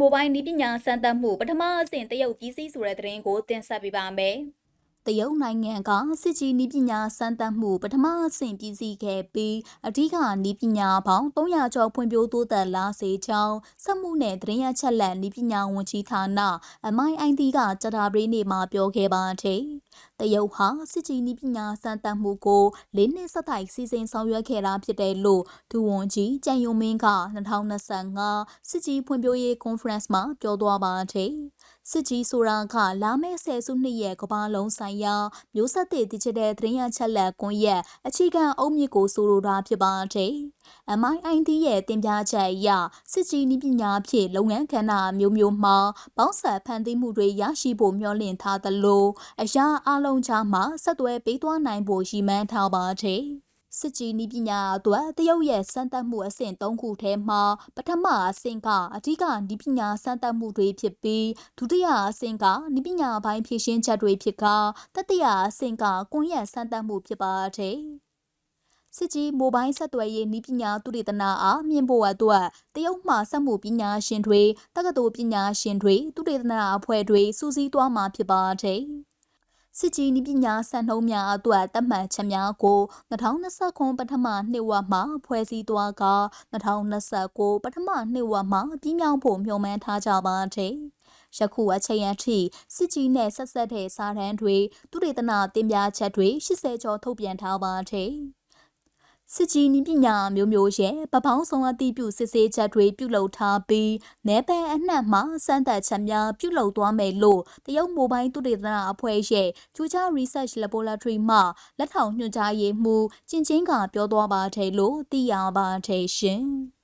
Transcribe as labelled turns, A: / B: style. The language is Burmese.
A: မိုဘိုင်းနည်းပညာစမ်းသပ်မှုပထမအဆင့်တရုတ်ပြည်စည်းဆိုတဲ့သတင်းကိုတင်ဆက်ပေးပါမယ်။တရုတ်နိုင်ငံကစစ်ကြီးနည်းပညာစမ်းသပ်မှုပထမအဆင့်ပြည်စည်းခဲ့ပြီးအဓိကနည်းပညာပေါင်း300ကျော်ဖွံ့ဖြိုးတိုးတက်လာစေကြောင်းစက်မှုနဲ့သတင်းရချက်လက်နည်းပညာဝန်ကြီးဌာန MIIT ကကြာတာပရိနေမှာပြောခဲ့ပါတယ်။ တရုတ်ဟာစစ်ကြီးနည်းပညာစမ်းသပ်မှုကိုလေးနှစ်ဆက်တိုက်စီစဉ်ဆောင်ရွက်ခဲ့တာဖြစ်တယ်လို့ဒူဝန်ကြီးကျန်ယုံမင်းက2025စစ်ကြီးဖွံ့ဖြိုးရေးကွန်ဖရင့်မှာပြောသွားပါတယ်။ စစ်ကြီးဆိုတာကလာမယ့်ဆယ်စုနှစ်ရဲ့ကမ္ဘာလုံးဆိုင်ရာမျိုးဆက်သစ် digital သတင်းရချက်လက်ကွန်ရက်အခြေခံအုတ်မြစ်ကိုဆိုလိုတာဖြစ်ပါတယ်။ MIIT ရဲ့တင်ပြချက်အရစစ်ကြီးနည်းပညာဖြင့်လုပ်ငန်းကဏ္ဍမျိုးမျိုးမှာပေါင်းဆက်ဖန်တီးမှုတွေရရှိဖို့မျှော်လင့်ထားသလိုအရာအလုံးကြားမှာဆက်သွယ်ပေးသွားနိုင်ဖို့ရည်မှန်းထားပါတယ်။ စစ်ကြီးနည်းပညာအတွက်တရုတ်ရဲ့စမ်းသပ်မှုအဆင့်၃ခုထဲမှာပထမအဆင့်ကအဓိကနည်းပညာစမ်းသပ်မှုတွေဖြစ်ပြီးဒုတိယအဆင့်ကနည်းပညာပိုင်းဖြည့်ရှင်းချက်တွေဖြစ်ကတတိယအဆင့်ကကွန်ရက်စမ်းသပ်မှုဖြစ်ပါတယ်။စစ်ကြီးမိုဘိုင်းဆက်သွယ်ရေးနည်းပညာသုတေသနအားမြင့်ဖို့အတွက်တရုတ်မှစက်မှုပညာရှင်တွေတက္ကသိုလ်ပညာရှင်တွေသုတေသနအဖွဲ့တွေစူးစီးသွားမှာဖြစ်ပါတယ်။ စစ်ကြီးနည်းပညာစံနှုန်းများအတွက်တတ်မှတ်ချက်များကို2029ပထမနှစ်ဝက်မှာဖွဲ့စည်းသွားက2029ပထမနှစ်ဝက်မှာပြီးမြောက်ဖို့မျှော်မှန်းထားကြပါတယ်။ယခုအချိန်အထိစစ်ကြီးနဲ့ဆက်ဆက်တဲ့စာတမ်းတွေသူဒေသနာတင်ပြချက်တွေ80ကျော်ထုတ်ပြန်ထားပါတယ်။ စစ်ကြီးနည်းပညာမျိုးမျိုးရဲ့ပပောင်းဆောင်အသိပြုစစ်ဆေးချက်တွေပြုလုပ်ထားပြီးနယ်ပယ်အနှံ့မှာစမ်းသပ်ချက်များပြုလုပ်သွားမယ်လို့တရုတ်မိုဘိုင်းသုတေသနအဖွဲ့ရဲ့ကျူချာ Research Laboratory မှလက်ထောက်ညွှန်ကြားရေးမှူးကျင်ချင်းကပြောသွားပါတယ်လို့သိရပါတယ်ရှင်။